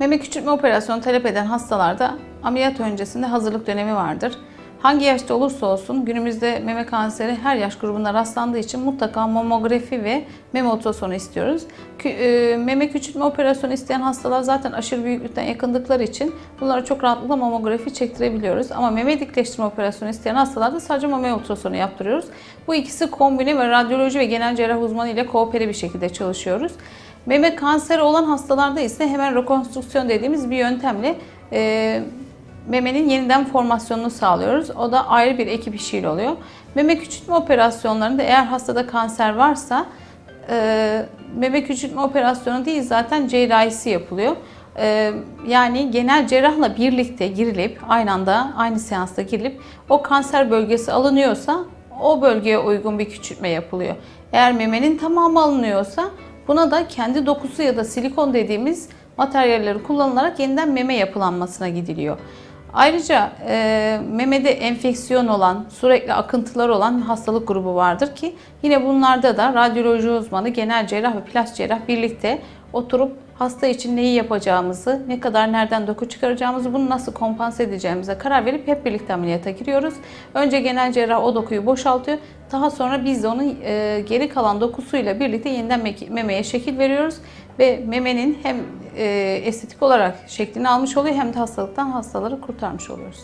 Meme küçültme operasyonu talep eden hastalarda ameliyat öncesinde hazırlık dönemi vardır. Hangi yaşta olursa olsun günümüzde meme kanseri her yaş grubunda rastlandığı için mutlaka mamografi ve meme ultrasonu istiyoruz. E, Meme küçültme operasyonu isteyen hastalar zaten aşırı büyüklükten yakındıkları için bunlara çok rahatlıkla mamografi çektirebiliyoruz. Ama meme dikleştirme operasyonu isteyen hastalarda sadece meme ultrasonu yaptırıyoruz. Bu ikisi kombine ve radyoloji ve genel cerrah uzmanı ile koopere bir şekilde çalışıyoruz. Meme kanseri olan hastalarda ise hemen rekonstrüksiyon dediğimiz bir yöntemle e, memenin yeniden formasyonunu sağlıyoruz. O da ayrı bir ekip işiyle oluyor. Meme küçültme operasyonlarında eğer hastada kanser varsa e, meme küçültme operasyonu değil zaten cerrahisi yapılıyor. E, yani genel cerrahla birlikte girilip aynı anda aynı seansta girilip o kanser bölgesi alınıyorsa o bölgeye uygun bir küçültme yapılıyor. Eğer memenin tamamı alınıyorsa buna da kendi dokusu ya da silikon dediğimiz materyalleri kullanılarak yeniden meme yapılanmasına gidiliyor. Ayrıca e, memede enfeksiyon olan, sürekli akıntılar olan hastalık grubu vardır ki yine bunlarda da radyoloji uzmanı, genel cerrah ve plastik cerrah birlikte oturup hasta için neyi yapacağımızı, ne kadar nereden doku çıkaracağımızı, bunu nasıl kompanse edeceğimize karar verip hep birlikte ameliyata giriyoruz. Önce genel cerrah o dokuyu boşaltıyor. Daha sonra biz de onun e, geri kalan dokusuyla birlikte yeniden me- memeye şekil veriyoruz ve memenin hem e, estetik olarak şeklini almış oluyor hem de hastalıktan hastaları kurtarmış oluyoruz.